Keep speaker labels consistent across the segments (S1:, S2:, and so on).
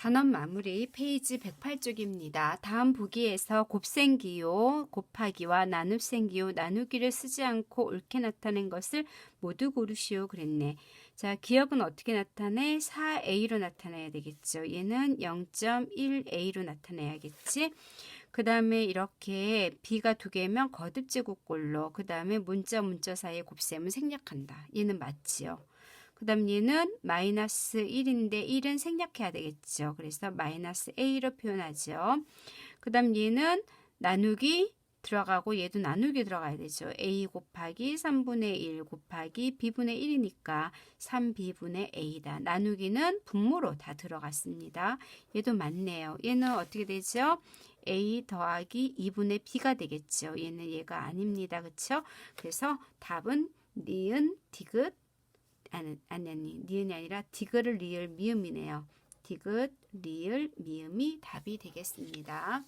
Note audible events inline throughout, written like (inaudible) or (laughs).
S1: 단원 마무리 페이지 108쪽입니다. 다음 보기에서 곱셈기호, 곱하기와 나눗셈기호, 나누기를 쓰지 않고 옳게 나타낸 것을 모두 고르시오 그랬네. 자, 기억은 어떻게 나타내? 4a로 나타내야 되겠죠. 얘는 0.1a로 나타내야겠지. 그 다음에 이렇게 b가 두 개면 거듭제곱꼴로 그 다음에 문자 문자 사이의 곱셈은 생략한다. 얘는 맞지요. 그 다음 얘는 마이너스 1인데 1은 생략해야 되겠죠. 그래서 마이너스 a로 표현하죠. 그 다음 얘는 나누기 들어가고 얘도 나누기 들어가야 되죠. a 곱하기 3분의 1 곱하기 b분의 1이니까 3b분의 a다. 나누기는 분모로 다 들어갔습니다. 얘도 맞네요. 얘는 어떻게 되죠? a 더하기 2분의 b가 되겠죠. 얘는 얘가 아닙니다. 그렇죠? 그래서 답은 니은 디귿 아니 니은이 아니라 디귿을 리을 미음이네요. 디귿 리을 미음이 답이 되겠습니다.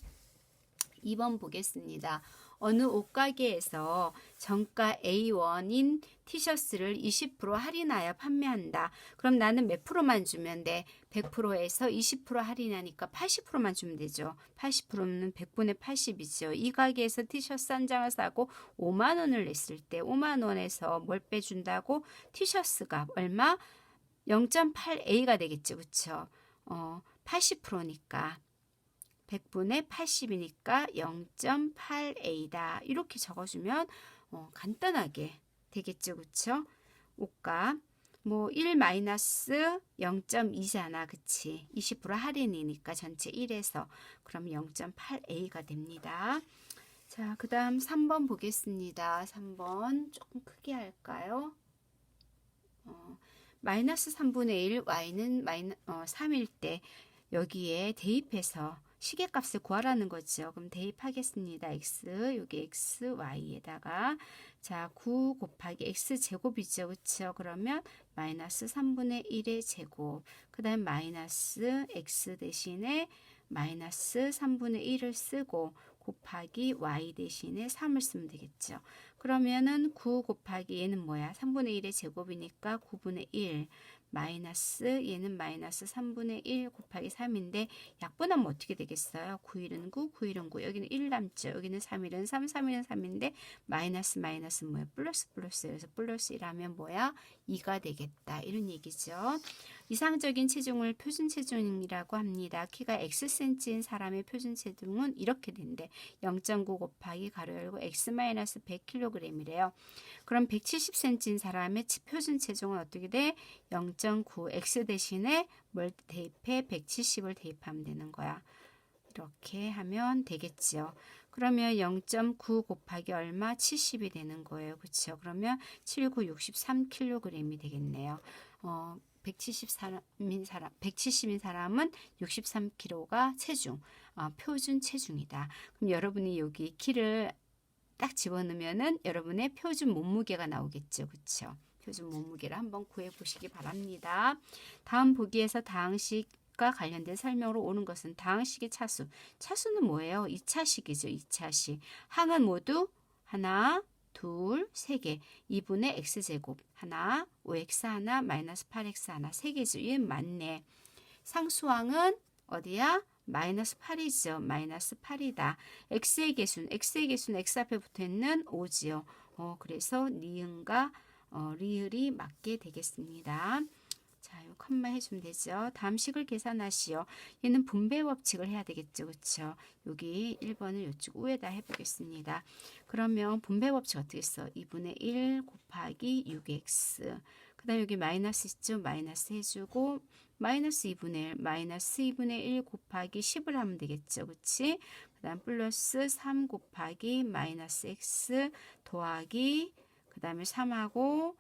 S1: 2번 보겠습니다. 어느 옷가게에서 정가 A1인 티셔츠를 20% 할인하여 판매한다. 그럼 나는 몇 프로만 주면 돼? 100%에서 20% 할인하니까 80%만 주면 되죠. 80%는 100분의 80이죠. 이 가게에서 티셔츠 한 장을 사고 5만 원을 냈을 때 5만 원에서 뭘 빼준다고 티셔츠가 얼마? 0.8A가 되겠죠. 그쵸? 어, 80%니까. 100분의 80이니까 0.8A다. 이렇게 적어주면 어, 간단하게 되겠죠. 그쵸? 옷값 뭐1 마이너스 0.2잖아. 그치? 20% 할인이니까 전체 1에서 그럼 0.8A가 됩니다. 자, 그 다음 3번 보겠습니다. 3번 조금 크게 할까요? 어, 마이너스 3분의 1 y는 마이너, 어, 3일 때 여기에 대입해서 시계값을 구하라는 거죠. 그럼 대입하겠습니다. x 여기 x y에다가 자, 9 곱하기 x 제곱이죠. 그렇죠? 그러면 마이너스 3분의 1의 제곱. 그 다음 마이너스 x 대신에 마이너스 3분의 1을 쓰고 곱하기 y 대신에 3을 쓰면 되겠죠. 그러면은 9 곱하기 얘는 뭐야? 3분의 1의 제곱이니까 9분의 1 마이너스 얘는 마이너스 3분의 1 곱하기 3인데 약분하면 어떻게 되겠어요? 9일은 9, 9일은 9 여기는 1 남죠. 여기는 3일은 3, 3일은 3인데 마이너스 마이너스 뭐야? 플러스 플러스 그래서 플러스 1하면 뭐야? 2가 되겠다. 이런 얘기죠. 이상적인 체중을 표준 체중이라고 합니다. 키가 X센치인 사람의 표준 체중은 이렇게 된대. 0.9 곱하기 가로 열고 X-100kg이래요. 그럼 170cm인 사람의 표준 체중은 어떻게 돼? 0.9 X 대신에 뭘 대입해? 170을 대입하면 되는 거야. 이렇게 하면 되겠지요. 그러면 0.9 곱하기 얼마? 70이 되는 거예요. 그렇죠? 그러면 79 63kg이 되겠네요. 어, 170인 사람, 170인 사람은 63kg가 체중, 어, 표준 체중이다. 그럼 여러분이 여기 키를 딱 집어넣으면은 여러분의 표준 몸무게가 나오겠죠. 그렇죠? 표준 몸무게를 한번 구해 보시기 바랍니다. 다음 보기에서 다항식 과 관련된 설명으로 오는 것은 다항식의 차수. 차수는 뭐예요? 2차식이죠. 2차식. 항은 모두 하나, 둘, 세 개. 2분의 x제곱. 하나, 5x 하나, 마이너스 8x 하나. 세 개죠. 얘 맞네. 상수항은 어디야? 마이너스 8이죠. 마이너스 8이다. x의 개수는 x의 개수는 x 앞에 붙어 있는 5지요. 어, 그래서 니은과 어, 리을이 맞게 되겠습니다. 자, 요 컴마 해주면 되죠. 다음 식을 계산하시오. 얘는 분배 법칙을 해야 되겠죠. 그쵸? 여기 1번을 이쪽 위에다 해보겠습니다. 그러면 분배 법칙 어떻게 써? 2분의 1 곱하기 6x. 그 다음 여기 마이너스 있죠? 마이너스 해주고 마이너스 2분의 1, 마이너스 2분의 1 곱하기 10을 하면 되겠죠. 그치? 그 다음 플러스 3 곱하기 마이너스 x 더하기 그 다음에 3하고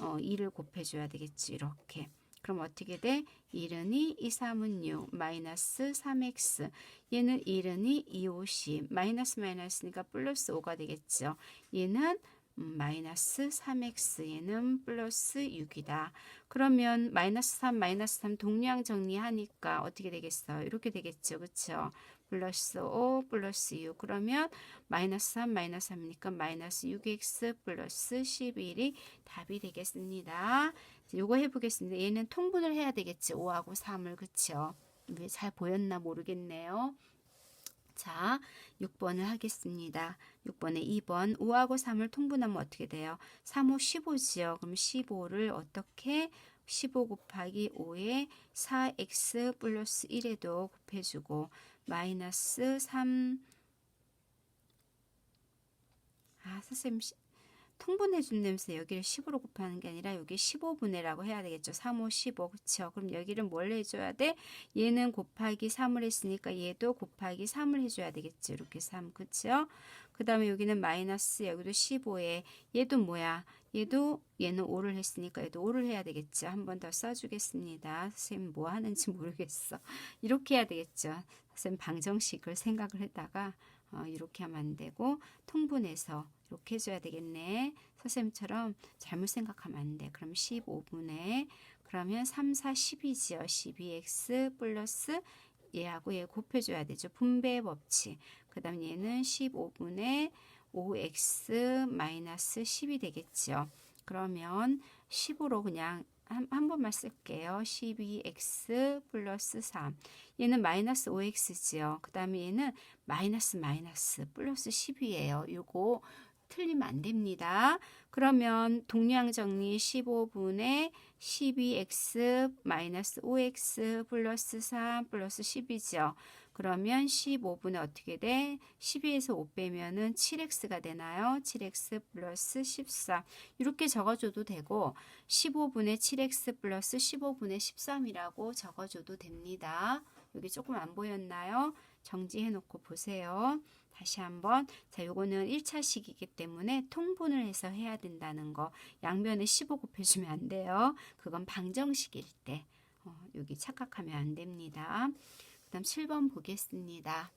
S1: 어, 2를 곱해줘야 되겠지. 이렇게. 그럼 어떻게 돼? 1은 2, 2, 3은 6, 마이너스 3x. 얘는 1은 2, 2, 5, 10. 마이너스 마이너스니까 플러스 5가 되겠죠. 얘는 음, 마이너스 3x 얘는 플러스 6이다. 그러면 마이너스 3 마이너스 3 동량 정리하니까 어떻게 되겠어요? 이렇게 되겠죠. 그렇죠? 플러스 5 플러스 6 그러면 마이너스 3 마이너스 3이니까 마이너스 6x 플러스 11이 답이 되겠습니다. 요거 해보겠습니다. 얘는 통분을 해야 되겠지. 5하고 3을 그쵸? 왜잘 보였나 모르겠네요. 자, 6번을 하겠습니다. 6번에 2번 5하고 3을 통분하면 어떻게 돼요? 3, 5, 15지요. 그럼 15를 어떻게 15 곱하기 5에 4x 플러스 1에도 곱해주고 마이너스 3 아, 선생님 시- 통분해 준다면서 여기를 10으로 곱하는 게 아니라 여기 15분해라고 해야 되겠죠. 3, 5, 15. 그쵸? 그럼 여기를 뭘 해줘야 돼? 얘는 곱하기 3을 했으니까 얘도 곱하기 3을 해줘야 되겠죠. 이렇게 3. 그쵸? 그 다음에 여기는 마이너스, 여기도 15에 얘도 뭐야? 얘도 얘는 5를 했으니까 얘도 5를 해야 되겠죠. 한 번 더 써주겠습니다. 선생님 뭐 하는지 모르겠어. (laughs) 이렇게 해야 되겠죠. 선생님 방정식을 생각을 했다가 어, 이렇게 하면 안 되고 통분해서 이렇게 해줘야 되겠네. 선생님처럼 잘못 생각하면 안 돼. 그럼 15분의 그러면 3, 4, 10이지요. 12x 플러스 얘하고 얘 곱해줘야 되죠. 분배 법칙. 그 다음 얘는 15분의 5x 마이너스 10이 되겠죠. 그러면 10으로 그냥 한, 한 번만 쓸게요. 12x 플러스 3. 얘는 마이너스 5x지요. 그 다음에 얘는 마이너스 마이너스 플러스 10이에요. 요거 틀리면 안 됩니다. 그러면 동량 정리 15분의 12x 마이너스 5x 플러스 3 플러스 10이죠. 그러면 15분에 어떻게 돼? 12에서 5 빼면은 7x가 되나요? 7x 플러스 14 이렇게 적어줘도 되고 15분의 7x 플러스 15분의 13이라고 적어줘도 됩니다. 여기 조금 안 보였나요? 정지해 놓고 보세요. 다시 한번 자 요거는 1차식이기 때문에 통분을 해서 해야 된다는 거 양변에 15 곱해주면 안 돼요. 그건 방정식일 때 어, 여기 착각하면 안 됩니다. 그 다음 7번 보겠습니다.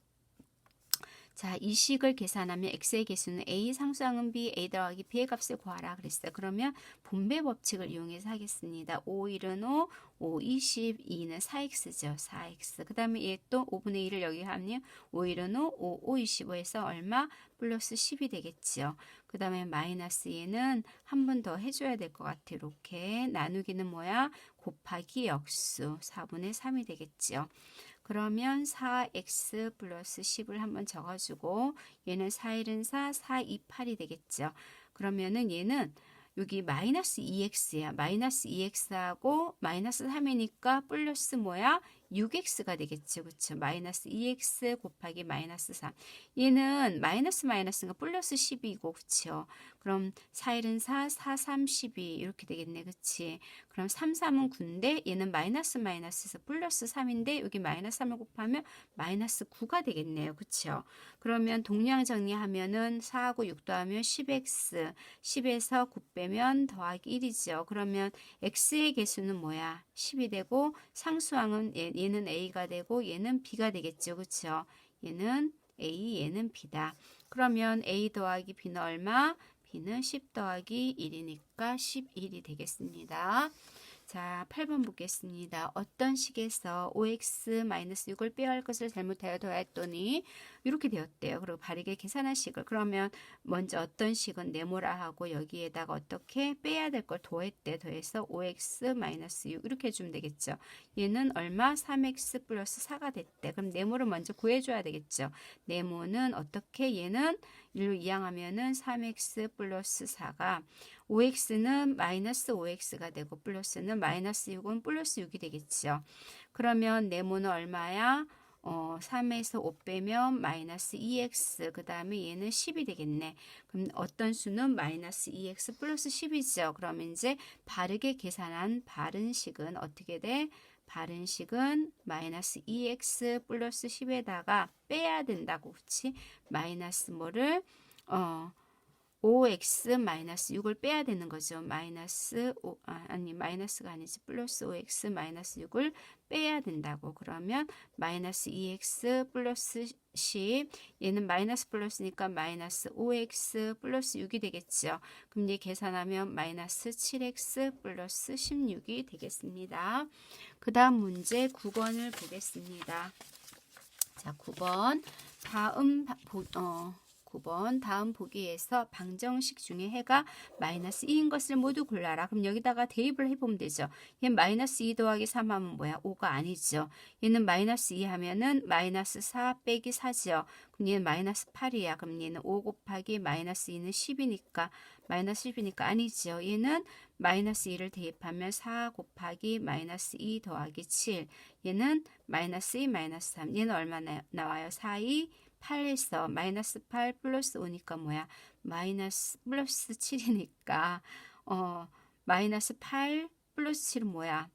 S1: 자, 이 식을 계산하면 x의 개수는 a, 상수항은 b, a 더하기 b의 값을 구하라 그랬어요. 그러면 분배 법칙을 이용해서 하겠습니다. 5, 1은 5, 5, 20, 2는 4x죠. 4x. 그 다음에 얘 또 5분의 1을 여기 하면 5, 1은 5, 5, 5, 25에서 얼마? 플러스 10이 되겠죠. 그 다음에 마이너스 얘는 한 번 더 해줘야 될 것 같아요. 이렇게 나누기는 뭐야? 곱하기 역수 4분의 3이 되겠죠. 그러면 4x 플러스 10을 한번 적어주고 얘는 4, 1은 4, 4, 2, 8이 되겠죠. 그러면은 얘는 여기 마이너스 2x야. 마이너스 2x하고 마이너스 3이니까 플러스 뭐야? 6x가 되겠죠. 그쵸? 마이너스 2x 곱하기 마이너스 3. 얘는 마이너스 마이너스가 플러스 10이고, 그쵸? 그럼 4, 1은 4, 4, 3, 12 이렇게 되겠네. 그치? 그럼 3, 3은 9인데 얘는 마이너스 마이너스에서 플러스 3인데 여기 마이너스 3을 곱하면 마이너스 9가 되겠네요. 그쵸? 그러면 동량 정리하면은 4하고 6 더하면 10x, 10에서 9 빼면 더하기 1이죠. 그러면 x의 개수는 뭐야? 10이 되고 상수항은 얘, 얘는 a가 되고 얘는 b가 되겠죠. 그쵸? 얘는 a, 얘는 b다. 그러면 a 더하기 b는 얼마? b는 10 더하기 1이니까 11이 되겠습니다. 자, 8번 보겠습니다. 어떤 식에서 5x-6을 빼야 할 것을 잘못하여 더했더니 이렇게 되었대요. 그리고 바르게 계산한 식을 그러면 먼저 어떤 식은 네모라 하고 여기에다가 어떻게 빼야 될 걸 더했대. 더해서 5x-6 이렇게 해주면 되겠죠. 얘는 얼마? 3x 플러스 4가 됐대. 그럼 네모를 먼저 구해줘야 되겠죠. 네모는 어떻게 얘는 1로 이항하면은 3x 플러스 4가 5x는 마이너스 5x가 되고 플러스는 마이너스 6은 플러스 6이 되겠죠. 그러면 네모는 얼마야? 어, 3에서 5 빼면 마이너스 2x 그 다음에 얘는 10이 되겠네. 그럼 어떤 수는 마이너스 2x 플러스 10이죠. 그러면 이제 바르게 계산한 바른 식은 어떻게 돼? 바른 식은 마이너스 2x 플러스 10에다가 빼야 된다고 그치? 마이너스 뭐를 어 5x 마이너스 6을 빼야 되는 거죠. 마이너스 5, 아, 아니 마이너스가 아니지 플러스 5x 마이너스 6을 빼야 된다고. 그러면 마이너스 2x 플러스 10 얘는 마이너스 플러스니까 마이너스 5x 플러스 6이 되겠죠. 그럼 얘 계산하면 마이너스 7x 플러스 16이 되겠습니다. 그 다음 문제 9번을 보겠습니다. 자, 9번 다음 바- 보, 어, 9번 다음 보기에서 방정식 중에 해가 마이너스 2인 것을 모두 골라라. 그럼 여기다가 대입을 해보면 되죠. 얘 마이너스 2 더하기 3 하면 뭐야? 5가 아니죠. 얘는 마이너스 2 하면은 마이너스 4 빼기 4죠. 그럼 얘는 마이너스 8이야. 그럼 얘는 5 곱하기 마이너스 2는 10이니까 마이너스 10이니까 아니죠. 얘는 마이너스 2를 대입하면 4 곱하기 마이너스 2 더하기 7. 얘는 마이너스 2 마이너스 3. 얘는 얼마나 나와요? 4, 2, 8에서 마이너스 8 플러스 5니까 뭐야? 마이너스 플러스 7이니까 어 마이너스 8 플러스 7은 뭐야?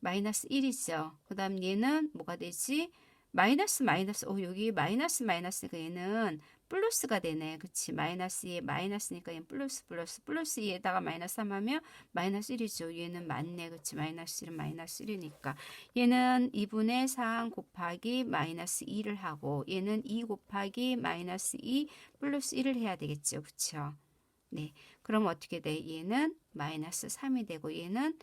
S1: 마이너스 1이죠. 그 다음 얘는 뭐가 되지? 마이너스 마이너스 어 여기 마이너스 마이너스가 얘는 플러스가 되네. 그치? 마이너스 2에 마이너스니까 얘는 플러스 플러스 플러스 2에다가 마이너스 3 하면 마이너스 1이죠. 얘는 맞네. 그치? 마이너스 1은 마이너스 1이니까. 얘는 2분의 3 곱하기 마이너스 2를 하고 얘는 2 곱하기 마이너스 2 플러스 1을 해야 되겠죠. 그쵸? 네. 그럼 어떻게 돼? 얘는 마이너스 3이 되고 얘는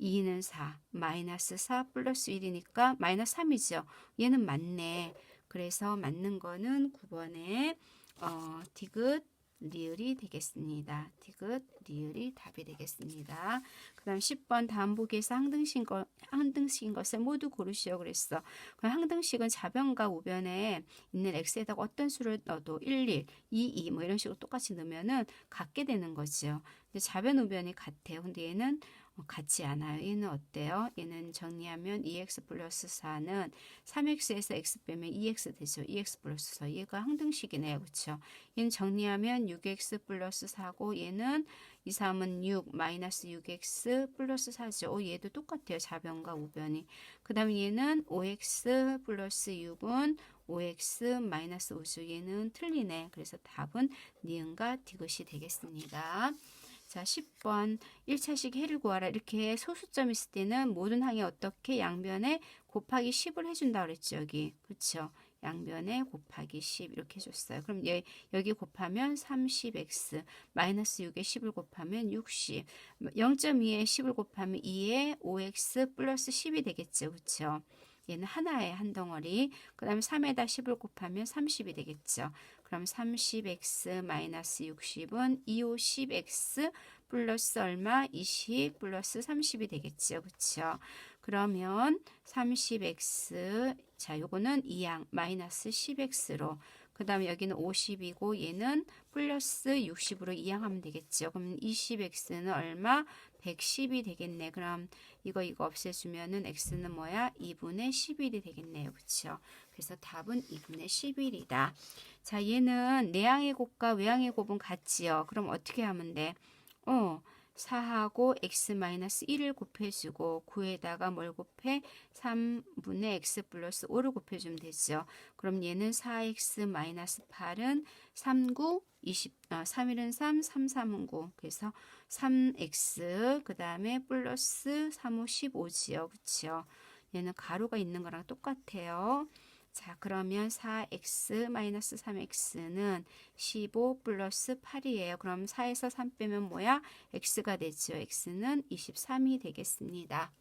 S1: 2는 4, 마이너스 4 플러스 1이니까 마이너스 3이죠. 얘는 맞네. 그래서 맞는 거는 9번에 어, 디귿 리을이 되겠습니다. 디귿 리을이 답이 되겠습니다. 그 다음 10번 다음 보기에서 항등식, 거, 항등식인 것을 모두 고르시오 그랬어. 그럼 항등식은 좌변과 우변에 있는 x에다가 어떤 수를 넣어도 1, 1, 2, 2 뭐 이런 식으로 똑같이 넣으면은 같게 되는 거죠. 근데 좌변 우변이 같아요. 근데 얘는 어, 같지 않아요. 얘는 어때요? 얘는 정리하면 2x 플러스 4는 3x에서 x 빼면 2x 되죠. 2x 플러스 4. 얘가 항등식이네요. 그렇죠? 얘는 정리하면 6x 플러스 4고 얘는 2, 3은 6 마이너스 6x 플러스 4죠. 오, 얘도 똑같아요. 좌변과 우변이. 그 다음에 얘는 5x 플러스 6은 5x 마이너스 5죠. 얘는 틀리네. 그래서 답은 니은과 디귿이 되겠습니다. 자, 10번 1차식 해를 구하라. 이렇게 소수점 있을 때는 모든 항에 어떻게 양변에 곱하기 10을 해준다 그랬죠. 여기. 그렇죠. 양변에 곱하기 10 이렇게 해줬어요. 그럼 얘, 여기 곱하면 30x 마이너스 6에 10을 곱하면 60 0.2에 10을 곱하면 2에 5x 플러스 10이 되겠죠. 그렇죠. 얘는 하나의 한 덩어리. 그 다음에 3에다 10을 곱하면 30이 되겠죠. 그럼 30x 마이너스 60은 2호 10x 플러스 얼마? 20 플러스 30이 되겠죠. 그쵸? 그러면 30x 자 요거는 2항 마이너스 10x로 그 다음에 여기는 50이고 얘는 플러스 60으로 이항하면 되겠죠. 그럼 20x는 얼마? 110이 되겠네. 그럼 이거 이거 없애주면은 x는 뭐야? 2분의 11이 되겠네요. 그쵸? 그래서 답은 2분의 11이다. 자, 얘는 내항의 곱과 외항의 곱은 같지요. 그럼 어떻게 하면 돼? 어, 4하고 x-1을 곱해주고 9에다가 뭘 곱해? 3분의 x 플러스 5를 곱해주면 되죠. 그럼 얘는 4x-8은 3, 9, 20, 어, 3, 1은 3, 3, 3은 9. 그래서 3x 그 다음에 플러스 3, 5, 15지요. 그쵸? 얘는 가로가 있는 거랑 똑같아요. 자, 그러면 4x-3x는 15 플러스 8이에요. 그럼 4에서 3 빼면 뭐야? x가 되죠. x는 23이 되겠습니다.